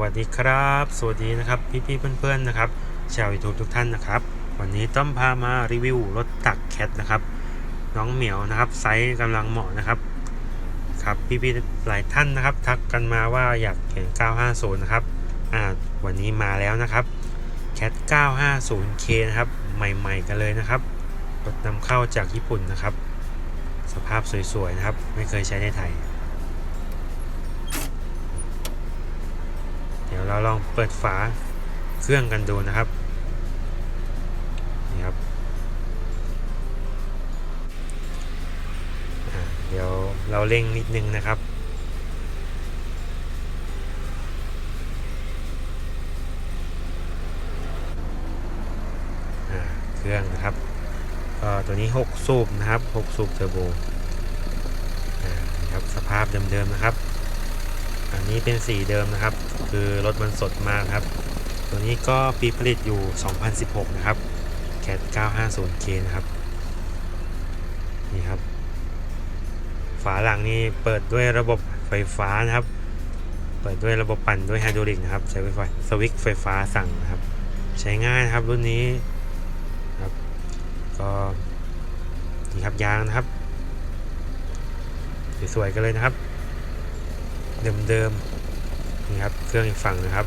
วัสดีครับ สวัสดีนะครับพี่ๆเพื่อนๆนะครับชาวยูทูบทุกท่านนะครับ วันนี้ต้อมพามารีวิวรถตักแคทนะครับ น้องเหมียวนะครับไซส์กำลังเหมาะนะครับครับพี่ๆหลายท่านนะครับ ทักกันมาว่าอยากเห็น 950 นะครับอ่าวันนี้มาแล้วนะครับแคท 950K นะครับใหม่ๆกันเลยนะครับรถนำเข้าจากญี่ปุ่นนะครับ สภาพสวยๆนะครับ ไม่เคยใช้ในไทย ดี๋ยวเราลองเปิดฝาเครื่องกันดูนะครับนี่ครับเดี๋ยวเราเร่งนิดนึงนะครับเครื่องนะครับก็ตัวนี้ 6 สูบนะครับ 6 สูบเทอร์โบนี่ครับสภาพเดิมๆนะครับ อันนี้เป็นสีเดิมนะครับ คือรถมันสดมากครับ ตัวนี้ก็ปีผลิตอยู่ 2016 นะครับ CAT 950K นะครับ นี่ครับ ฝาหลังนี่เปิดด้วยระบบไฟฟ้านะครับ เปิดด้วยระบบปั่นด้วยไฮดรอลิกนะครับ ใช้ไฟฟ้าสวิตช์ไฟฟ้าสั่งนะครับ ใช้ง่ายนะครับรุ่นนี้ครับก็นี่ครับยางนะครับ สวยๆกันเลยนะครับ เดิมๆนี่ครับเครื่องอีกฝั่งนะครับ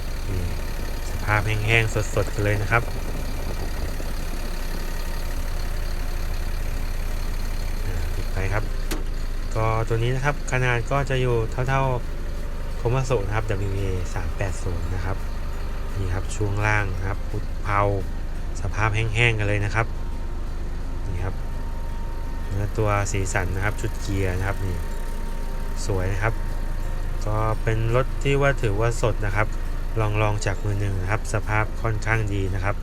สภาพแห้งๆสดๆกันเลยนะครับอ่าปิดไปครับ ก็ตัวนี้นะครับขนาดก็จะอยู่เท่าๆโคมาโซนะครับ WA 380นะครับนี่ครับช่วงล่างนะครับพุดเพาสภาพแห้งๆกันเลยนะครับนี่ครับเนื้อตัวสีสันนะครับชุดเกียร์นะครับนี่สวยนะครับ ก็เป็นรถที่ว่าถือว่าสดนะครับ ลองลองจากมือหนึ่งนะครับ สภาพค่อนข้างดีนะครับ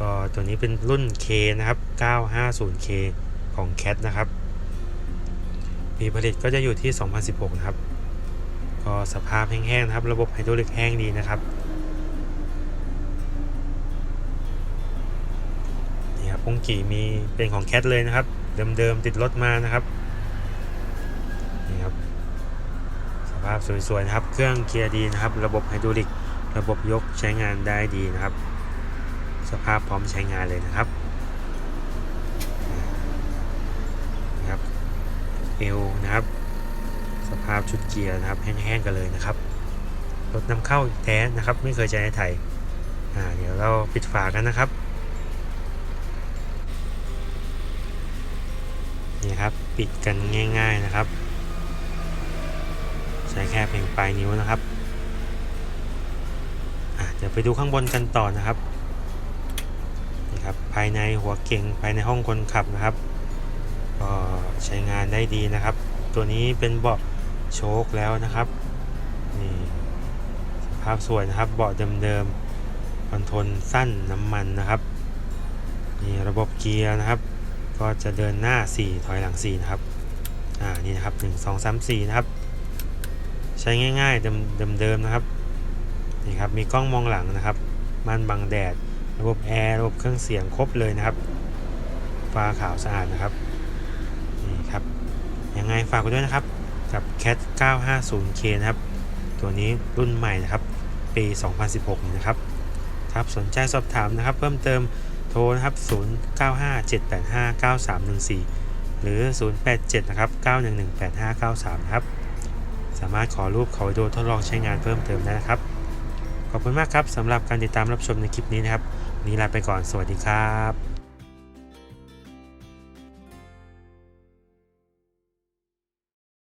ก็ตัวนี้เป็นรุ่น K นะครับ 950K ของ CAT นะครับปีผลิตก็จะอยู่ที่ 2016 นะครับ ก็สภาพแห้งๆนะครับ ระบบไฮดรอลิกแห้งดีนะครับนี่ครับปงกี่มีเป็นของ CAT เลยนะครับ เดิมๆติดรถมานะครับ ภาพสวยๆนะครับ เครื่องเกียร์ดีนะครับ ระบบไฮดรอลิก ระบบยกใช้งานได้ดีนะครับ สภาพพร้อมใช้งานเลยนะครับนะครับเอวนะครับ สภาพชุดเกียร์นะครับ แห้งๆกันเลยนะครับรถนำเข้าแท้นะครับ ไม่เคยใช้ในไทยอ่าเดี๋ยวเราปิดฝากันนะครับนี่ครับปิดกันง่าย ๆนะครับ ช้แค่เพียงปลายนิ้วนะครับเดี๋ยวไปดูข้างบนกันต่อนะครับนี่ครับภายในหัวเก่งภายในห้องคนขับนะครับก็ใช้งานได้ดีนะครับ ตัวนี้เป็นเบาะโชคแล้วนะครับนี่ภาพสวยนะครับเบาะเดิมๆคอนโทรลสั้นน้ำมันนะครับนี่ระบบเกียร์นะครับ ก็จะเดินหน้า 4 ถอยหลัง4นะครับอ่านี่นะครับ 1 2 3 4 นะครับ ช้ง่ายๆเดิมเดิมๆนะครับนี่ครับมีกล้องมองหลังนะครับม่านบังแดด ระบบแอร์ระบบเครื่องเสียงครบเลยนะครับฟ้าขาวสะอาดนะครับนี่ครับยังไงฝากไว้ด้วยนะครับกับ Cat 950K นะครับ ตัวนี้รุ่นใหม่นะครับ ปี 2016นี่นะครับครับสนใจสอบถามนะครับ เพิ่มเติมโทรนะครับ 0957859314 หรือ 087 นะครับ 9118593 นะครับ สามารถขอรูปขอวิดีโอทดลองใช้งานเพิ่มเติมได้นะครับ ขอบคุณมากครับสำหรับการติดตามรับชมในคลิปนี้นะครับนนี้ลาไปก่อนสวัสดีครับ